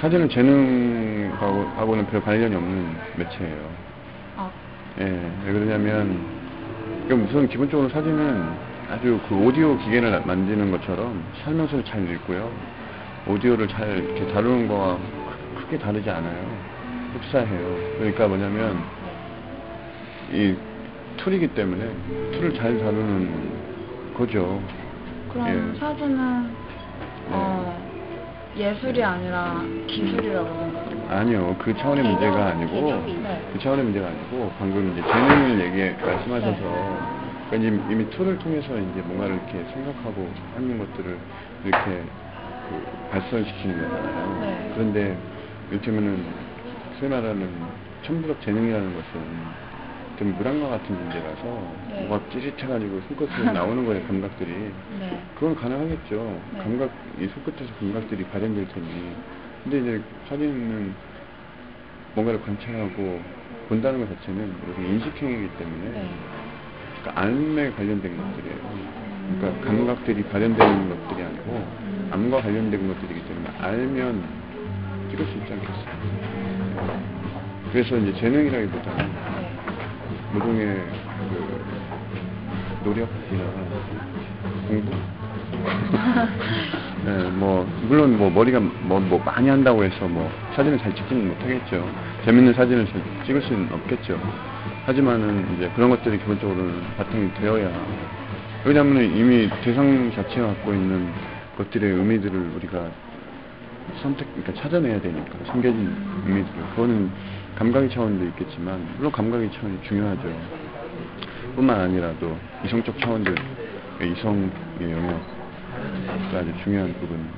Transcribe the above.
사진은 재능하고는 별 관련이 없는 매체예요. 아, 예, 왜 그러냐면, 그럼 우선 기본적으로 사진은 아주 그 오디오 기계를 만지는 것처럼 설명서를 잘 읽고요. 오디오를 잘 이렇게 다루는 거와 크- 크게 다르지 않아요. 흡사해요. 그러니까 뭐냐면, 이 툴이기 때문에 툴을 잘 다루는 거죠. 그럼 예. 사진은 어, 예 술이 아니라 기술이라고 생각해요. 아니요, 그 차원의 개념, 문제가 아니고, 개념이 네. 그 차원의 문제가 아니고, 방금 이제 재능을 얘기, 말씀하셔서, 그러니까 이제 이미 툴을 통해서 이제 뭔가를 이렇게 생각하고 하는 것들을 이렇게 그 발전시키는 거잖아요. 네. 그런데, 이를테면은, 소위 말하는 천부적 재능이라는 것은 좀 물안과 같은 문제라서, 네. 뭐가 찌릿해가지고 손끝으로 나오는 거예요, 감각들이. 네. 그건 가능하겠죠. 네. 감각, 이 손끝에서 감각들이 발현될 테니. 근데 이제 사진은 뭔가를 관찰하고 본다는 것 자체는 우리 인식행위이기 때문에 네. 그러니까 안에 관련된 것들이에요. 그러니까 감각들이 발현되는 것들이 아니고 음. 암과 관련된 것들이기 때문에 알면 찍을 수 있지 않겠어요. 그래서 이제 재능이라기보다는 네. 노동의 그 노력이나 공부? 네, 뭐 물론 뭐 머리가 뭐, 뭐 많이 한다고 해서 뭐 사진을 잘 찍지는 못하겠죠. 재밌는 사진을 잘 찍을 수는 없겠죠. 하지만은 이제 그런 것들이 기본적으로는 바탕이 되어야 왜냐하면 이미 대상 자체가 갖고 있는 것들의 의미들을 우리가 선택, 그러니까 찾아내야 되니까 숨겨진 의미들을 그거는 감각의 차원도 있겠지만 물론 감각의 차원이 중요하죠. 뿐만 아니라도 이성적 차원들, 이성의 영역이 아주 중요한 부분.